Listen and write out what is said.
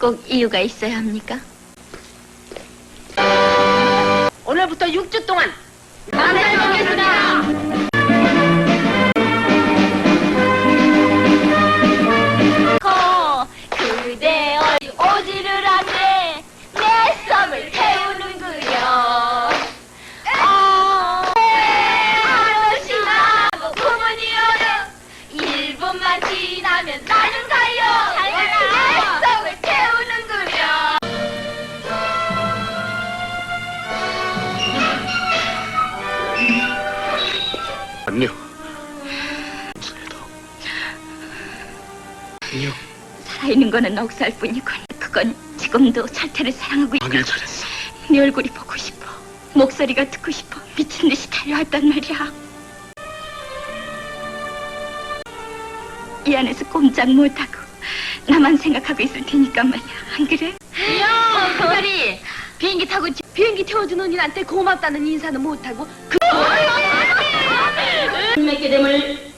꼭 이유가 있어야 합니까? 오늘부터 6주 동안 감사히 먹겠습니다. 거 그대 어디 오지를 않네 내 썸을 태우는구려 어, 하루시나고 구문이 오는 1분만 지나면 나 안녕. 그래도 안녕. 살아있는 거는 넉살 뿐이군 그건 지금도 철태를 사랑하고 있고 하길 잘했어. 네 얼굴이 보고 싶어. 목소리가 듣고 싶어. 미친 듯이 달려왔단 말이야. 이 안에서 꼼짝 못하고 나만 생각하고 있을 테니까 말이야. 안 그래? 야 그다리 비행기 타고 지- 비행기 태워준 언니한테 고맙다는 인사는 못하고 그 கடைபிடிக்க தமிழ்